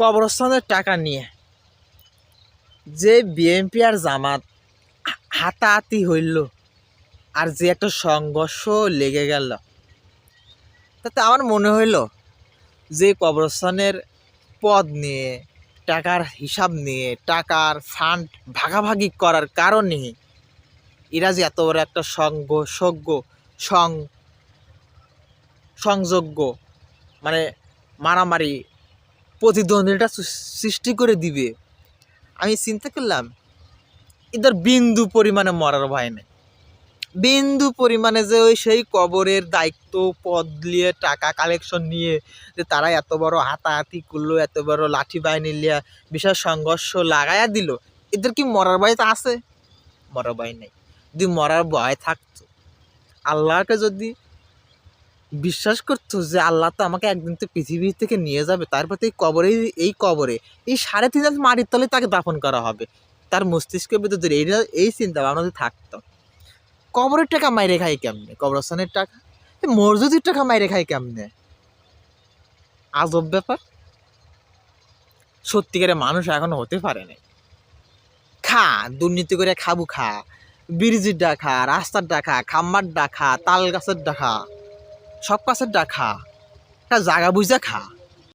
কবরস্থানের টাকা নিয়ে। যে বিএনপি আর জামাত হাতাহাতি হইল আর যে একটা সংঘর্ষ লেগে গেল। তাতে আমার মনে হইল যে কবরস্থানের পদ নিয়ে, টাকার হিসাব নিয়ে, টাকার ফান্ড ভাগাভাগি করার কারণে এরা যে এত বড় একটা সংঘ, সজ্ঞ, সং, সংযোগ্য মানে মারামারি প্রতিদ্বন্দ্বিতা সৃষ্টি করে দিবে। আমি চিন্তা করলাম, এদের বিন্দু পরিমাণে মরার ভয় নেই। বিন্দু পরিমাণে যে ওই সেই কবরের দায়িত্ব, পদ নিয়ে, টাকা কালেকশন নিয়ে, যে তারা এত বড় হাতাহাতি করল, এত বড় লাঠি বাহিনী লিয়া বিশাল সংঘর্ষ লাগাইয়া দিল, এদের কি মরার ভয় তো আছে? মরার ভয় নেই। যদি মরার ভয় থাকতো, আল্লাহকে যদি বিশ্বাস করতো যে আল্লাহ তো আমাকে একদিন তো পৃথিবী থেকে নিয়ে যাবে। তারপর এই কবরে এই কবরে, এই সাড়ে তিন হাত মাটির তলে তাকে দাফন করা হবে। তার মস্তিষ্কের ভিতরে এই এই চিন্তা ভাবনা থাকতো, কবরের টাকা মাইরে খাই কেমনে? কবরস্থানের টাকা? মসজিদের টাকা মাইরে খাই কেমনে? আজব ব্যাপার। সত্যিকারের মানুষ এখনও হতে পারে নাই। খা, দুর্নীতি করে খাবু খা, ব্রিজের ডাকা, রাস্তার ডাকা খাম্বার ডাকা তাল গাছের ডাকা। সব গাছের খা। জায়গা বুঝা খা।